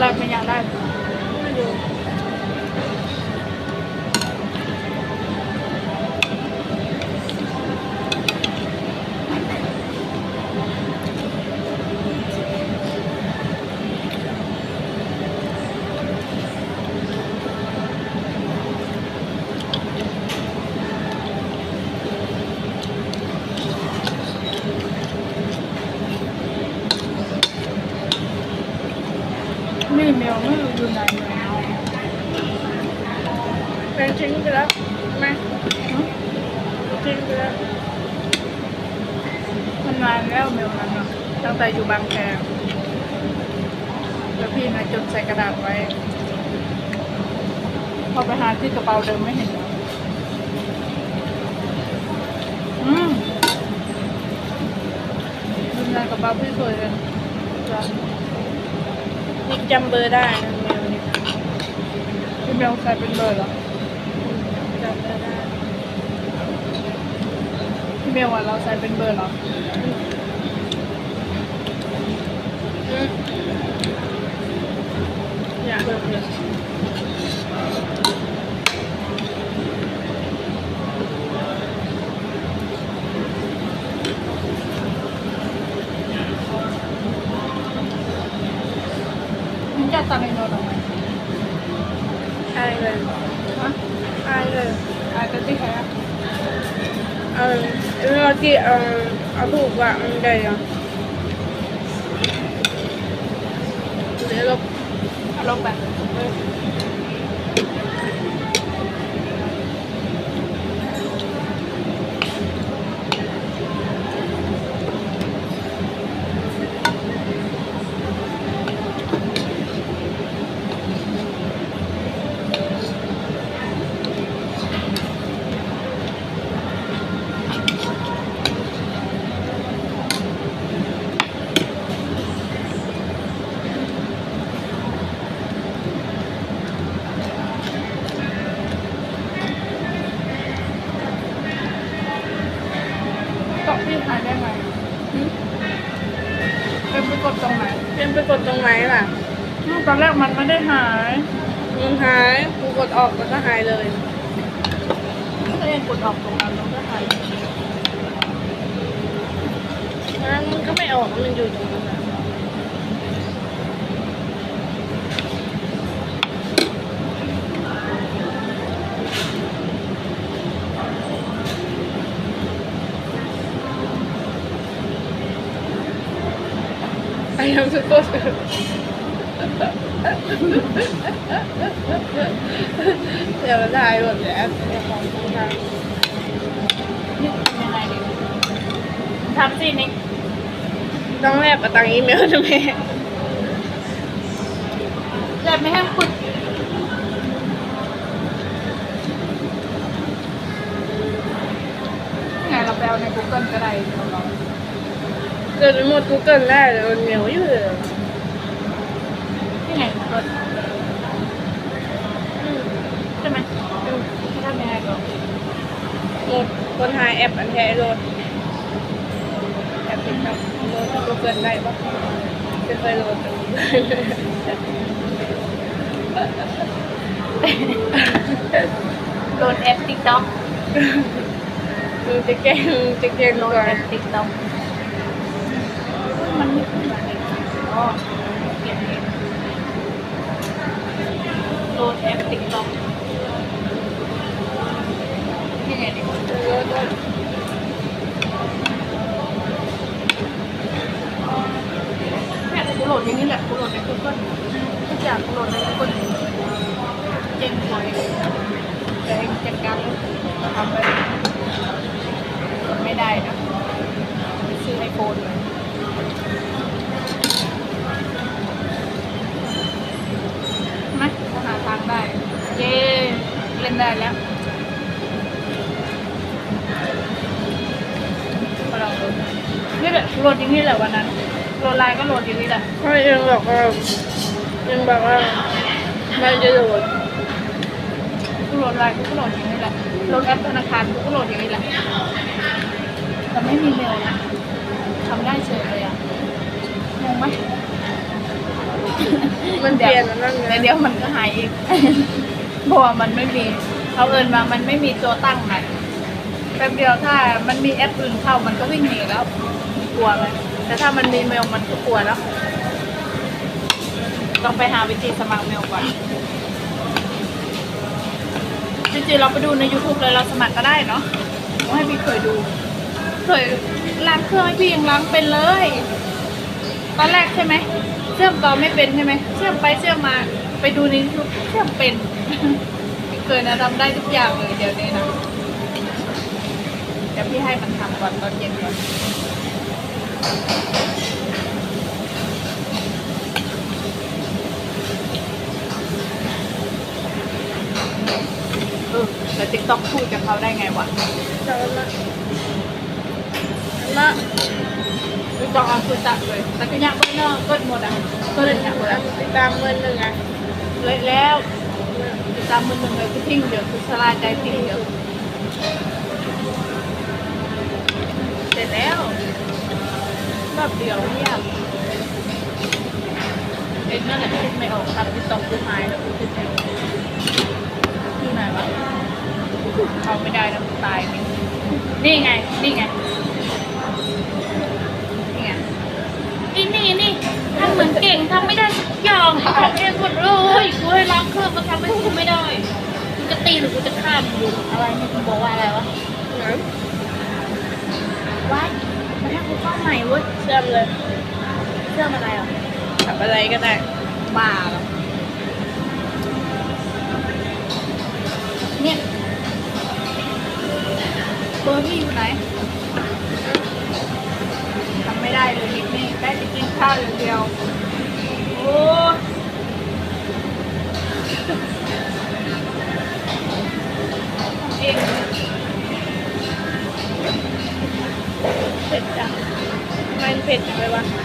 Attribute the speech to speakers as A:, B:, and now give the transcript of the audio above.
A: แรกไม่อยากได้
B: ไ
A: ไม่แมวไม่ดูนายแมว
B: เป็นชิ้นไปแล้วไหมชิ้นไปแล้ว
A: มันนานแล้วแมวมันตั้งแต่อยู่บางแคแล้วพี่นะจดใส่กระดาษไว้ พอไปหาที่กระเป๋าเดิมไม่เห็นอืมดูนายกระเป๋าพี่สวยเลย
B: นิกจำเบอร์ได้นะเมลนี่
A: พี่เมลใส่เป็นเบอร์เหรอ
B: จำเบอร์ได้
A: พี่เมลว่าเราใส่เป็นเบอร์เหรอ
B: อืมอยากเบอร์เลย
A: มึงจะตัดในโน้ตออ อ
B: งที่เอ ได้
A: ไหมเป็นไปกดตรงไหน
B: เป็นไปกดตรงไหนล่ะ
A: อืมตอนแรกมันไม่ได้หาย
B: มันหายกูกดออกมันก็หายเลย
A: ก็ยังกดออกตรงนั้นแล้วก็หาย
B: งั้นมันก็ไม่ออกมันอยู่ตรงนั้น องทาง
A: นี่ทำยังไงดีทำสินิก
B: ต้องแลบกับตังอีเมลนะแม่
A: แต่ไม่ให้ฝึกไงเราไปเอาใน Google ก็ได้ของเรา
B: เกิดหมด Google ได้เลยมันเหนียวอยู่เลย
A: ที่ไหน Google ใช่ไหมให้ทำยังไงก่อน
B: หมดคนหายแอปอันแท้โหลดแอปติดกับโหลด Google ได้ปะเป็นไปโหลดแต่
A: โหลดแอป TikTok
B: มึงจะแกล้งมึงจะแกล้ง
A: โหล
B: ก่
A: ด
B: อน
A: แอป TikTok มันไม่ขึ้นมาเลยอ๋อเขียนเองโหลดแอป TikTok นี่ไงดิ
B: โหลดโหลด
A: แม่กูโหลดอย่างนี้แหละกูโหลดใน Google ทุกอย่างกูโหลดใน Google เจ๋งเลยแต่เองจัดการทำไปไม่ได้นะซื้อไอโฟนเลย ได้แล้วมาลองดูนี่แหละโหลดอย่างนี้แหละวันนั้นโหลดไลน์ก็โหลดอย่างนี้แหละ
B: เพราะยังบอกว่ายังบอกว่ามันจะโหลด
A: กูโหลดไลน์กูก็โหลดอย่างนี้แหละโหลดแอปธนาคารกูก็โหลดอย่างนี้แหละแต่ไม่มีเมลนะทำได้เฉยเลยอะงงไหม
B: มันเปลี่ยนอันนั่น
A: แต่
B: ไง
A: เดี๋ยวมันก็หายอีกเพราะว่ามันไม่มี เขาเอินมามันไม่มีตัวตั้งไหนแป๊บเดียวถ้ามันมีแอปอื่นเข้ามันก็วิ่งหนีแล้วกลัวเลยแต่ถ้ามันมีเมลมันก็กลัวแล้วต้องไปหาวิธีสมัครเมลก่อนจริงๆเราไปดูใน YouTube เลยเราสมัครก็ได้เนาะผมให้พี่เคยดู เคยล้างเครื่องให้พี่ยังล้างเป็นเลย ตอนแรกใช่ไหมเชื่อมต่อไม่เป็นใช่ไหมเชื่อมไปเชื่อมมาไปดูใน YouTube เชื่อมเป็น เคยนะทำได้ทุกอย่างเลยเดี๋ยวนี้นะเดี๋ยวพี่ให้มันทำก่อนตอนเย็นก่อนเออแล้วติ๊กต็อกพูดกับเขาได้ไงวะ
B: เจ้าละละ
A: ติ๊กต็อกเอาคุยตัดเลยแต่ก็ยังไม่เนาะกดหมดอะก็เลยยังหมดอะ
B: ติดตามเงินหนึ่งอะ
A: เลยแล้ว ติดตามมือหนึ่งเลยคือทิ้งเดี๋ยวคือสลายใจทิ้งเดี๋ยวเสร็จแล้วแบบเอ็นนั่นแหละคิดไม่ออกทำที่ตองคือหายแล้วคือไม่ออกคือไหนวะเขาไม่ได้นะตายนี่นี่ไง นี่ไง นี่ไง นี่นี่นี่ทำเหมือนเก่งทำไม่ได้สัก อย่างทำเองหมดเลยกูให้ล้างเครื่องมาทำให้กูไม่ได้กูจะตีหรือกูจะฆ่ามึงดูอะไรเนี่ยกูบอกว่าอะไรวะ
B: เหมือน
A: ว้ายมันให้กูเข้าใหม่เว้ย
B: เชื่อมเลย
A: เครื่องอะไรอะ
B: ทำอะไรก็ได้
A: บ้าเหรอเนี่ยเบอร์พี่อยู่ไหนทำไม่ได้เลยนิดนี่ได้จะกินข้าวอย่างเดียวโอ้ย เอง
B: เผ็ดจังทำไมมันเผ็ดจังเลยวะ